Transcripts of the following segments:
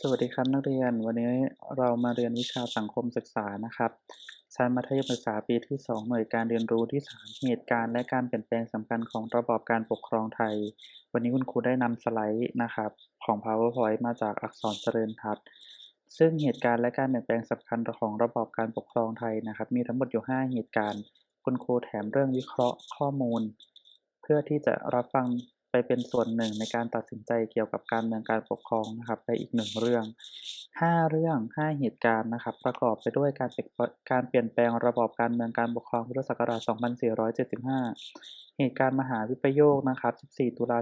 สวัสดีครับนักเรียน วันนี้เรามาเรียนวิชาสังคมศึกษานะครับชั้นมัธยมศึกษาปีที่ 2 หน่วยการเรียนรู้ที่ 3 เหตุการณ์และการเปลี่ยนแปลงสำคัญของระบอบการปกครองไทย วันนี้คุณครูได้นำสไลด์นะครับของ PowerPoint มาจากอักษรเจริญทัศน์ซึ่งเหตุการณ์และการเปลี่ยนแปลงสำคัญของระบอบการปกครองไทยนะครับ มีทั้งหมดอยู่ 5 เหตุการณ์ คุณครูแถมเรื่องวิเคราะห์ข้อมูล เพื่อที่จะรับฟัง เป็นส่วนหนึ่งในการตัดสินใจเกี่ยวกับการเมืองการปกครองนะครับไปอีกหนึ่งเรื่อง 5 เรื่อง 5 เหตุการณ์นะครับ ประกอบไปด้วยการเปลี่ยนการเปลี่ยนแปลงระบอบการเมืองการปกครองพุทธศักราช 2475 เหตุการณ์มหาวิปโยคนะครับ 14 ตุลา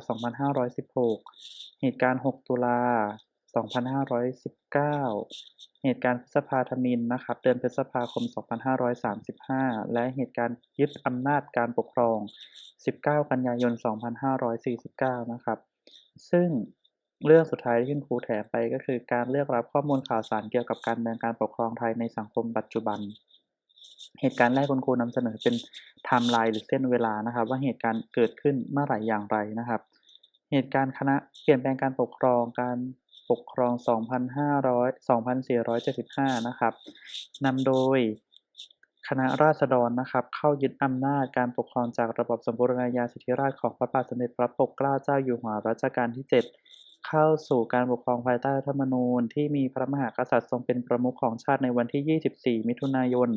2516 เหตุการณ์ 6 ตุลา 2519 เหตุการณ์พฤษภาธมินนะครับ เดือนพฤษภาคม 2535 และเหตุการณ์ยึดอำนาจการปกครอง 19 กันยายน 2549 นะครับ ซึ่งเรื่องสุดท้ายที่คุณครูแถมไปก็คือการเลือกรับข้อมูลข่าวสารเกี่ยวกับการเมืองการปกครองไทยในสังคมปัจจุบัน เหตุการณ์แรกคุณครูนำเสนอเป็นไทม์ไลน์หรือเส้นเวลานะครับ ว่าเหตุการณ์เกิดขึ้นเมื่อไหร่อย่างไรนะครับ เหตุการณ์คณะเปลี่ยนแปลงการปกครองการ ปกครอง 2,500 2475 นะครับนำโดยคณะราษฎรนะครับเข้ายึดอำนาจการปกครองจากระบบสมบูรณาญาสิทธิราชย์ของพระบาทสมเด็จพระปกเกล้าเจ้าอยู่หัวรัชกาลที่ 7 เข้าสู่การปกครองภายใต้รัฐธรรมนูญ ที่มีพระมหากษัตริย์ทรงเป็นประมุขของชาติในวันที่ 24 มิถุนายน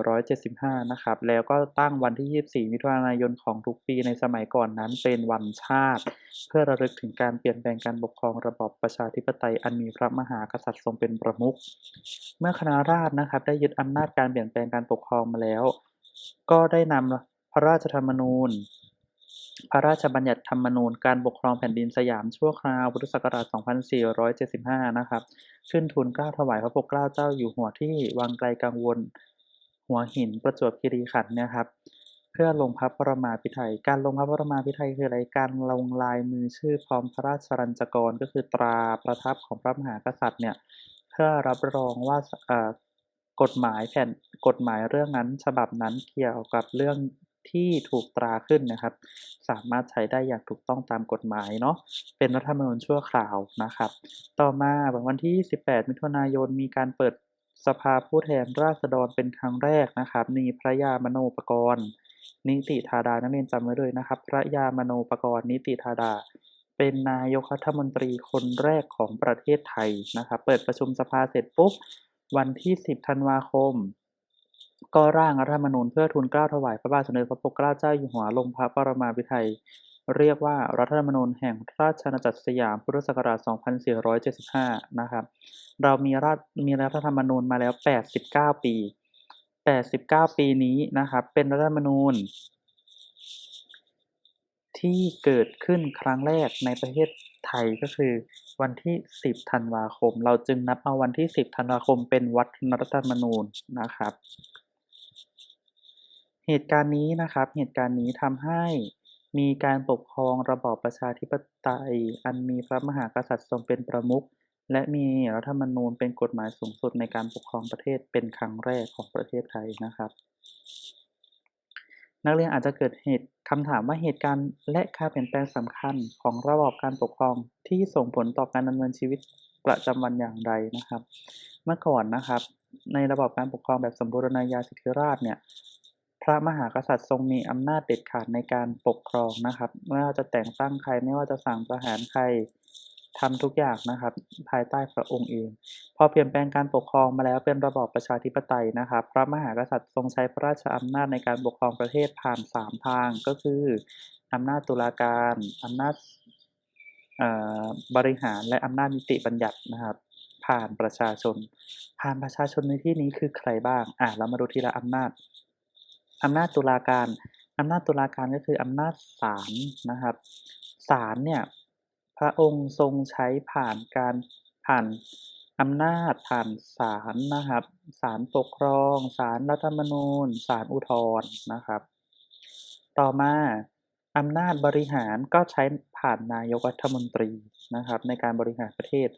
2475 นะครับ แล้วก็ตั้งวันที่ 24 มิถุนายนของทุกปีในสมัยก่อนนั้นเป็นวันชาติ เพื่อระลึกถึงการเปลี่ยนแปลงการปกครองระบอบประชาธิปไตยอันมีพระมหากษัตริย์ทรงเป็นประมุข เมื่อคณะราษฎรนะครับได้ยึดอำนาจการเปลี่ยนแปลงการปกครองมาแล้ว ก็ได้นำพระราชธรรมนูญ พระราชบัญญัติธรรมนูญการปกครองแผ่นดินสยามชั่วคราวพุทธศักราช 2475 นะครับ ขึ้นทูลเกล้าถวายพระปกเกล้าเจ้าอยู่หัวที่วังไกลกังวล หัวหินประจวบคีรีขันธ์เนี่ยครับ เพื่อลงพระประมาพิไธยการลงพระประมาพิไธยคืออะไร การลงลายมือชื่อพร้อมพระราชรัญจกรก็คือตราประทับของพระมหากษัตริย์เนี่ย เพื่อรับรองว่ากฎหมายแผ่นกฎหมายเรื่องนั้นฉบับนั้นเกี่ยวกับเรื่อง ที่ถูกตราขึ้นนะครับ สามารถใช้ได้อย่างถูกต้องตามกฎหมายเนาะเป็นรัฐธรรมนูญชั่วคราวนะครับ ต่อมาวันที่ 18 มิถุนายนมีการเปิดสภาผู้แทนราษฎรเป็นครั้งแรกนะครับมีพระยามโนปกรณ์นิติธาดานักเรียนจำไว้เลยนะครับ พระยามโนปกรณ์นิติธาดา เป็นนายกรัฐมนตรีคนแรกของประเทศไทยนะครับ เปิดประชุมสภาเสร็จปุ๊บวันที่ 10 ธันวาคม ก็ร่างรัฐธรรมนูญเพื่อทูลเกล้าถวายพระบาทสมเด็จพระปกเกล้าเจ้าอยู่หัวลงพระปรมาภิไธยเรียกว่ารัฐธรรมนูญแห่งราชอาณาจักรสยามพุทธศักราช 2475 นะครับ เรามีรัฐมีรัฐธรรมนูญมาแล้ว 89 ปี 89 ปีนี้นะครับ เป็นรัฐธรรมนูญ ที่เกิดขึ้นครั้งแรกในประเทศไทยก็คือวันที่ 10 ธันวาคม เราจึงนับเอาวันที่ 10 ธันวาคมเป็นวันรัฐธรรมนูญนะครับ เหตุการณ์นี้นะครับ เหตุการณ์นี้ทำให้มีการปกครองระบอบประชาธิปไตย อันมีพระมหากษัตริย์ทรงเป็นประมุข และมีรัฐธรรมนูญเป็นกฎหมายสูงสุดในการปกครองประเทศเป็นครั้งแรกของประเทศไทยนะครับ นักเรียนอาจจะเกิดเหตุคำถามว่าเหตุการณ์และการเปลี่ยนแปลงสำคัญของระบอบการปกครองที่ส่งผลต่อการดำเนินชีวิตประจำวันอย่างไรนะครับ เมื่อก่อนนะครับ ในระบอบการปกครองแบบสมบูรณาญาสิทธิราชเนี่ย พระมหากษัตริย์ทรงมีอำนาจเด็ดขาดในการปกครองนะครับ ไม่ว่าจะแต่งตั้งใครไม่ว่าจะสั่งประหารใครทำทุกอย่างนะครับ ภายใต้พระองค์เอง พอเปลี่ยนแปลงการปกครองมาแล้วเป็นระบอบประชาธิปไตยนะครับ พระมหากษัตริย์ทรงใช้พระราชอำนาจในการปกครองประเทศผ่านสามทางก็คืออำนาจตุลาการอำนาจบริหารและอำนาจนิติบัญญัตินะครับ ผ่านประชาชน ผ่านประชาชนในที่นี้คือใครบ้างอะเรามาดูทีละอำนาจ อำนาจตุลาการอำนาจตุลาการก็คืออำนาจศาลนะครับศาลเนี่ยพระองค์ทรงใช้ผ่านการผ่านอำนาจผ่านศาลนะครับศาลปกครองศาลรัฐธรรมนูญศาลอุทธรณ์นะครับ ต่อมาอำนาจบริหารก็ใช้ผ่านนายกรัฐมนตรีนะครับ ในการบริหารประเทศ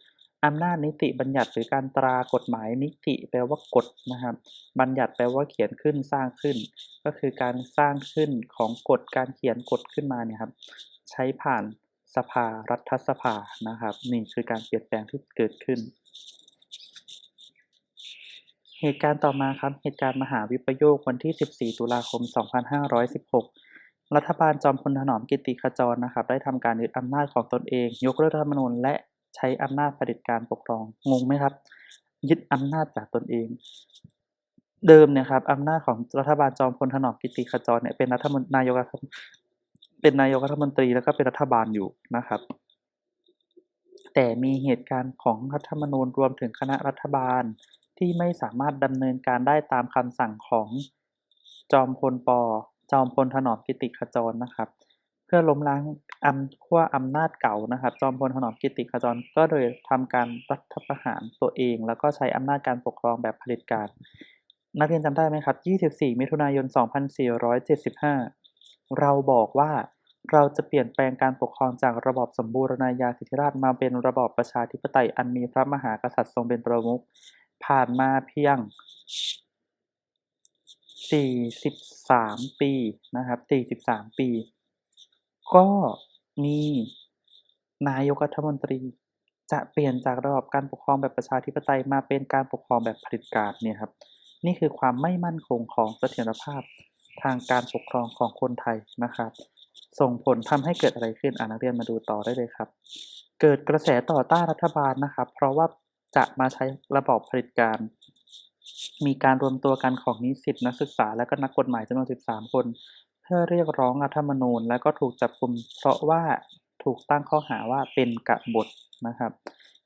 อำนาจนิติบัญญัติหรือการตรากฎหมายนิติแปลว่ากฎนะครับ บัญญัติแปลว่าเขียนขึ้นสร้างขึ้น ก็คือการสร้างขึ้นของกฎการเขียนกฎขึ้นมาเนี่ยครับ ใช้ผ่านสภารัฐสภานะครับ นี่คือการเปลี่ยนแปลงที่เกิดขึ้น เหตุการณ์ต่อมาครับ เหตุการณ์มหาวิปโยควันที่ 14 ตุลาคม 2516รัฐบาลจอมพลถนอมกิติขจรนะครับ ได้ทำการยึดอำนาจของตนเองยกรัฐธรรมนูญและ ใช้อำนาจเผด็จการปกครอง งงไหมครับ ยึดอำนาจจากตนเอง เดิมเนี่ยครับอำนาจของรัฐบาลจอมพลถนอมกิติขจรเนี่ยเป็นรัฐมนนายกรัฐเป็นนายกรัฐมนตรีแล้วก็เป็นรัฐบาลอยู่นะครับ แต่มีเหตุการณ์ของรัฐธรรมนูญรวมถึงคณะรัฐบาลที่ไม่สามารถดำเนินการได้ตามคำสั่งของจอมพลปจอมพลถนอมกิติขจรนะครับ เพื่อล้มล้างอำขั้วอำนาจเก่านะครับ จอมพลถนอมกิติขจรก็โดยทำการรัฐประหารตัวเอง แล้วก็ใช้อำนาจการปกครองแบบเผด็จการ นักเรียนจำได้ไหมครับ 24 มิถุนายน 2475 เราบอกว่าเราจะเปลี่ยนแปลงการปกครองจากระบอบสมบูรณาญาสิทธิราชมาเป็นระบอบประชาธิปไตยอันมีพระมหากษัตริย์ทรงเป็นประมุขผ่านมาเพียง 43 ปีนะครับ 43 ปี ก็มีนายกรัฐมนตรี จะเปลี่ยนจากระบอบการปกครองแบบประชาธิปไตยมาเป็นการปกครองแบบเผด็จการเนี่ยครับ นี่คือความไม่มั่นคงของเสถียรภาพทางการปกครองของคนไทยนะครับ ส่งผลทำให้เกิดอะไรขึ้นอ่านักเรียนมาดูต่อได้เลยครับ เกิดกระแสต่อต้านรัฐบาลนะครับ เพราะว่าจะมาใช้ระบอบเผด็จการ มีการรวมตัวกันของนิสิตนักศึกษาและก็นักกฎหมายจำนวน 13 คน เพื่อเรียกร้องรัฐธรรมนูญ และก็ถูกจับกลุ่มเพราะว่าถูกตั้งข้อหาว่าเป็นกบฏนะครับ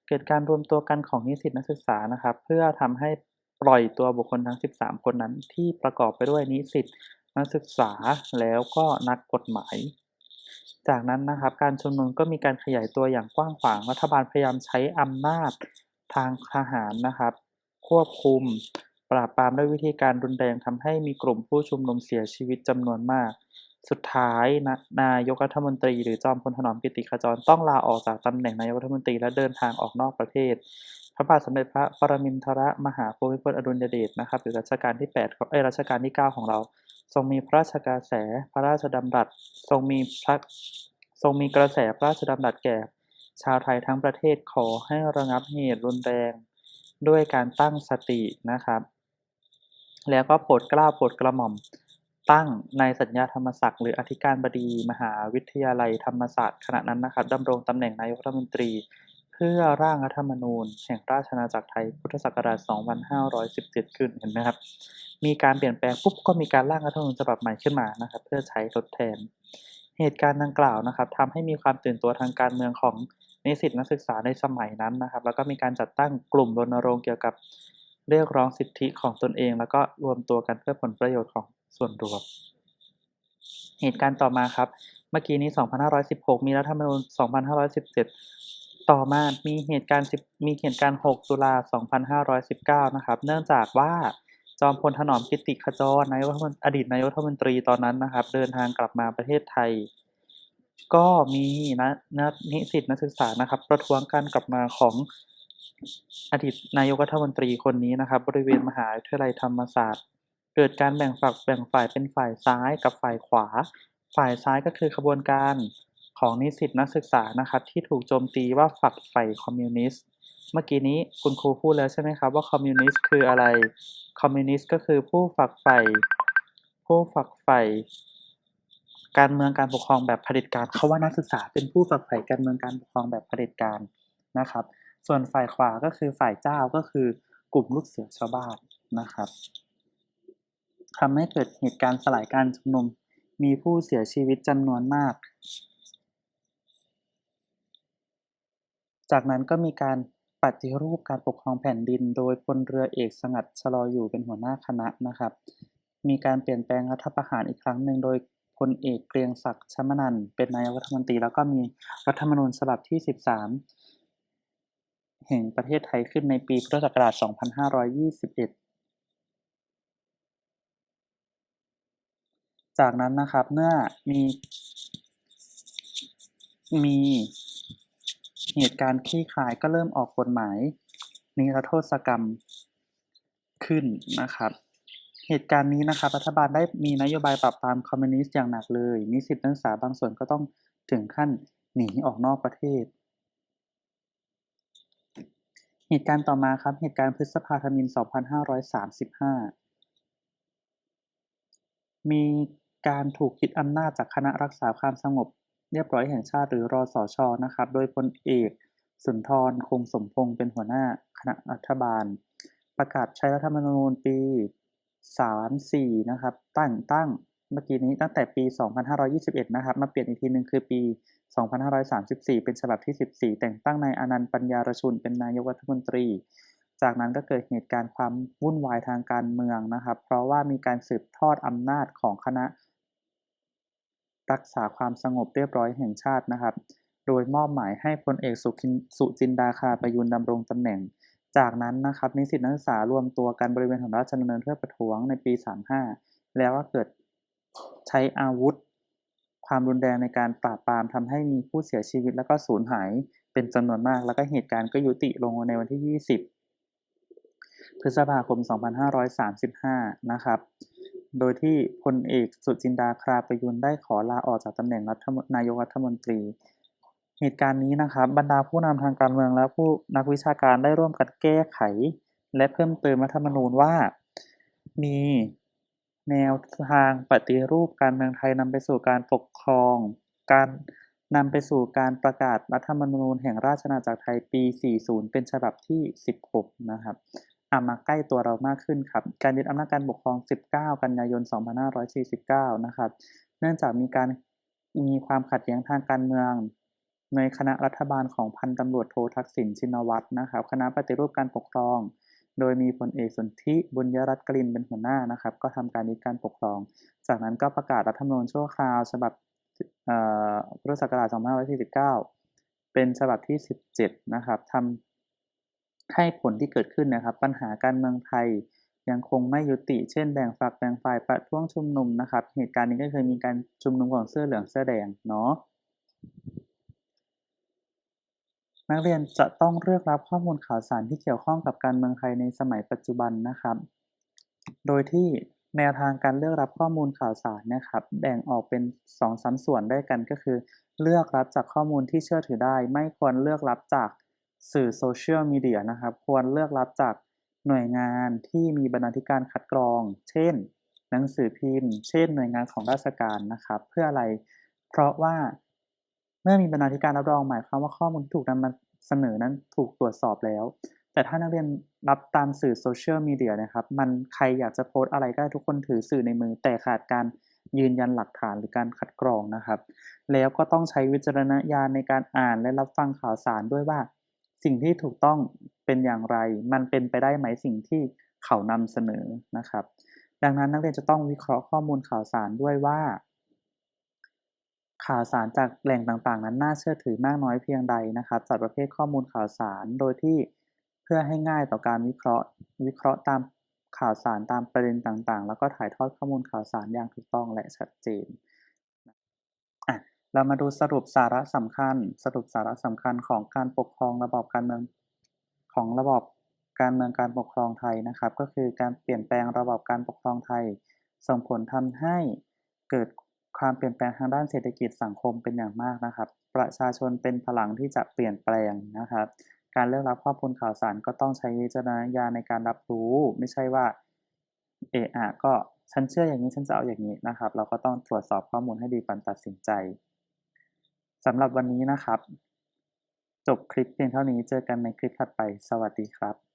เกิดการรวมตัวกันของนิสิตนักศึกษานะครับ เพื่อทำให้ปล่อยตัวบุคคลทั้ง 13 คนนั้นที่ประกอบไปด้วยนิสิตนักศึกษาแล้วก็นักกฎหมาย จากนั้นนะครับการชุมนุมก็มีการขยายตัวอย่างกว้างขวางรัฐบาลพยายามใช้อำนาจทางทหารนะครับ ควบคุม ปราบปรามด้วยวิธีการรุนแรงทำให้มีกลุ่มผู้ชุมนุมเสียชีวิตจำนวนมาก สุดท้ายนะนายกรัฐมนตรีหรือจอมพลถนอมกิติขจรต้องลาออกจากตำแหน่งนายกรัฐมนตรีและเดินทางออกนอกประเทศ พระบาทสมเด็จพระปรมินทรมหาภูมิพลอดุลยเดชนะครับหรือรัชกาลที่8ของเอ้รัชกาลที่ 9 ของเรา ทรงมีพระราชกระแสพระราชดำรัสทรงมีพระทรงมีกระแสพระราชดำรัสแก่ชาวไทยทั้งประเทศขอให้ระงับเหตุรุนแรง ด้วยการตั้งสตินะครับ แล้วก็โปรดเกล้าโปรดกระหม่อม ตั้งในสัญญาธรรมศักดิ์หรืออธิการบดีมหาวิทยาลัยธรรมศาสตร์ขณะนั้นนะครับดำรงตำแหน่งนายกรัฐมนตรี เพื่อร่างรัฐธรรมนูญ แห่งราชอาณาจักรไทยพุทธศักราช 2517 ขึ้นเห็นไหมครับ มีการเปลี่ยนแปลงปุ๊บก็มีการร่างรัฐธรรมนูญฉบับใหม่ขึ้นมานะครับเพื่อใช้ทดแทน เหตุการณ์ดังกล่าวนะครับทำให้มีความตื่นตัวทางการเมืองของนิสิตนักศึกษาในสมัยนั้นนะครับ แล้วก็มีการจัดตั้งกลุ่มรณรงค์เกี่ยวกับ เรียกร้องสิทธิของตนเอง แล้วก็รวมตัวกันเพื่อผลประโยชน์ของส่วนรวม เหตุการณ์ต่อมาครับ เมื่อกี้นี้ 2516 มีรัฐธรรมนูญ 2517 ต่อมามีเหตุการณ์10มีเหตุการณ์ 6 ตุลา 2519 นะครับ เนื่องจากว่าจอมพลถนอมกิติขจรนายกอดีตนายกรัฐมนตรีตอนนั้นนะครับ เดินทางกลับมาประเทศไทย ก็มีนะนะนิสิตนักศึกษานะครับ ประท้วงการกลับมาของ อดีตนายกรัฐมนตรีคนนี้นะครับ บริเวณมหาวิทยาลัยธรรมศาสตร์ เกิดการแบ่งฝักแบ่งฝ่ายเป็นฝ่ายซ้ายกับฝ่ายขวา ฝ่ายซ้ายก็คือขบวนการของนิสิตนักศึกษานะครับที่ถูกโจมตีว่าฝักใฝ่คอมมิวนิสต์เมื่อกี้นี้คุณครูพูดแล้วใช่ไหมครับว่าคอมมิวนิสต์คืออะไร คอมมิวนิสต์ก็คือผู้ฝักใฝ่ผู้ฝักใฝ่การเมืองการปกครองแบบเผด็จการเขาว่านักศึกษาเป็นผู้ฝักใฝ่การเมืองการปกครองแบบเผด็จการนะครับ ส่วนฝ่ายขวาก็คือฝ่ายเจ้าก็คือกลุ่มลูกเสือชาวบ้านนะครับทำให้เกิดเหตุการณ์สลายการชุมนุม มีผู้เสียชีวิตจำนวนมาก จากนั้นก็มีการปฏิรูปการปกครองแผ่นดิน โดยพลเรือเอกสงัดชลออยู่เป็นหัวหน้าคณะนะครับ มีการเปลี่ยนแปลงรัฐประหารอีกครั้งหนึ่งโดยพลเอกเกรียงศักดิ์ชมนันเป็นนายกรัฐมนตรี แล้วก็มีรัฐธรรมนูญฉบับที่ 13 แห่งประเทศไทยขึ้นในปีพุทธศักราช 2521 จากนั้นนะครับเมื่อมีมีเหตุการณ์คลี่คลายก็เริ่มออกกฎหมายนิรโทษกรรมขึ้นนะครับ เหตุการณ์นี้นะครับรัฐบาลได้มีนโยบายปราบปรามคอมมิวนิสต์อย่างหนักเลย นิสิตนักศึกษาบางส่วนก็ต้องถึงขั้นหนีออกนอกประเทศ เหตุการณ์ต่อมาครับ เหตุการณ์พฤษภาธมิฬ2535 มีการถูกยึดอำนาจจากคณะรักษาความสงบ เรียบร้อยแห่งชาติหรือรอสชนะครับ โดยพลเอกสุนทรคงสมพงษ์เป็นหัวหน้าคณะรัฐบาล ประกาศใช้รัฐธรรมนูญปี 34 นะครับ ตั้งตั้ง เมื่อกี้นี้ตั้งแต่ปี 2521 นะครับ มาเปลี่ยนอีกทีหนึ่งคือปี 2534 เป็นฉบับที่ 14 แต่งตั้งนายอนันต์ปัญญารชุนเป็นนายกรัฐมนตรี จากนั้นก็เกิดเหตุการณ์ความวุ่นวายทางการเมืองนะครับ เพราะว่ามีการสืบทอดอำนาจของคณะ รักษาความสงบเรียบร้อยแห่งชาตินะครับ โดยมอบหมายให้พลเอกสุขินสุจินดาคาประยุนดำรงตำแหน่ง จากนั้นนะครับนิสิตนักศึกษารวมตัวกันบริเวณถนนราชดำเนินเพื่อประท้วงในปี 35 แล้วก็เกิด ใช้อาวุธ ความรุนแรงในการปราบปรามทำให้มีผู้เสียชีวิตแล้วก็สูญหายเป็นจำนวนมาก แล้วก็เหตุการณ์ก็ยุติลงในวันที่ 20 พฤษภาคม 2535 นะครับ โดยที่พลเอกสุจินดาคราประยุนได้ขอลาออกจากตำแหน่งรัฐนายกรัฐมนตรี เหตุการณ์นี้นะครับบรรดาผู้นำทางการเมืองและผู้นักวิชาการได้ร่วมกันแก้ไข และเพิ่มเติมรัฐธรรมนูญว่า มี แนวทางปฏิรูปการเมืองไทยนำไปสู่การปกครอง การนำไปสู่การประกาศรัฐธรรมนูญแห่งราชอาณาจักรไทยปี 40 เป็นฉบับที่ 16 นะครับอะมาใกล้ตัวเรามากขึ้นครับ การยึดอำนาจการปกครอง 19 กันยายน 2549 นะครับ เนื่องจากมีการมีความขัดแย้งทางการเมือง ในคณะรัฐบาลของพันตำรวจโททักษิณชินวัตรนะครับ คณะปฏิรูปการปกครอง โดยมีพลเอกสนธิบุญยรัตน์กลินเป็นหัวหน้านะครับ ก็ทำการยึดการปกครอง จากนั้นก็ประกาศรัฐธรรมนูญชั่วคราว ฉบับพุทธศักราช2549 เป็นฉบับที่ 17 นะครับทำให้ผลที่เกิดขึ้นนะครับ ปัญหาการเมืองไทยยังคงไม่ยุติ เช่นแบ่งฝักแบ่งฝ่ายประท้วงชุมนุมนะครับ เหตุการณ์นี้ก็เคือมีการชุมนุมของเสื้อเหลืองเสื้อแดงเนาะ นักเรียนจะต้องเลือกรับข้อมูลข่าวสารที่เกี่ยวข้องกับการเมืองไทยในสมัยปัจจุบันนะครับ โดยที่แนวทางการเลือกรับข้อมูลข่าวสารนะครับแบ่งออกเป็น2-3ส่วนได้กันก็คือ เลือกรับจากข้อมูลที่เชื่อถือได้ ไม่ควรเลือกรับจากสื่อโซเชียลมีเดียนะครับ ควรเลือกรับจากหน่วยงานที่มีบรรณาธิการคัดกรอง เช่น หนังสือพิมพ์ เช่น หน่วยงานของราชการนะครับ เพื่ออะไร เพราะว่า เมื่อมีบรรณาธิการรับรองหมายความว่าข้อมูลที่ถูกนำมาเสนอนั้นถูกตรวจสอบแล้ว แต่ถ้านักเรียนรับตามสื่อโซเชียลมีเดียนะครับ มันใครอยากจะโพสอะไรก็ได้ทุกคนถือสื่อในมือ แต่ขาดการยืนยันหลักฐานหรือการคัดกรองนะครับ แล้วก็ต้องใช้วิจารณญาณในการอ่านและรับฟังข่าวสารด้วยว่า สิ่งที่ถูกต้องเป็นอย่างไร มันเป็นไปได้ไหมสิ่งที่เขานำเสนอนะครับ ดังนั้นนักเรียนจะต้องวิเคราะห์ข้อมูลข่าวสารด้วยว่า ข่าวสารจากแหล่งต่างๆ นั้นน่าเชื่อถือมากน้อยเพียงใดนะครับจัดประเภทข้อมูลข่าวสารโดยที่เพื่อให้ง่ายต่อการวิเคราะห์ วิเคราะห์ตามข่าวสารตามประเด็นต่างๆ แล้วก็ถ่ายทอดข้อมูลข่าวสารอย่างถูกต้องและชัดเจนเรามาดูสรุปสาระสำคัญ สรุปสาระสำคัญของการปกครองระบอบการเมืองของระบอบการเมืองการปกครองไทยนะครับ ก็คือการเปลี่ยนแปลงระบอบการปกครองไทย ส่งผลทำให้เกิด ความเปลี่ยนแปลงทางด้านเศรษฐกิจสังคมเป็นอย่างมากนะครับ ประชาชนเป็นพลังที่จะเปลี่ยนแปลงนะครับ การเลือกรับข้อมูลข่าวสารก็ต้องใช้วิจารณญาณในการรับรู้ ไม่ใช่ว่าเอะอะก็ฉันเชื่ออย่างนี้ฉันจะเอาอย่างนี้นะครับ เราก็ต้องตรวจสอบข้อมูลให้ดีก่อนตัดสินใจสำหรับวันนี้นะครับ จบคลิปเพียงเท่านี้เจอกันในคลิปถัดไป สวัสดีครับ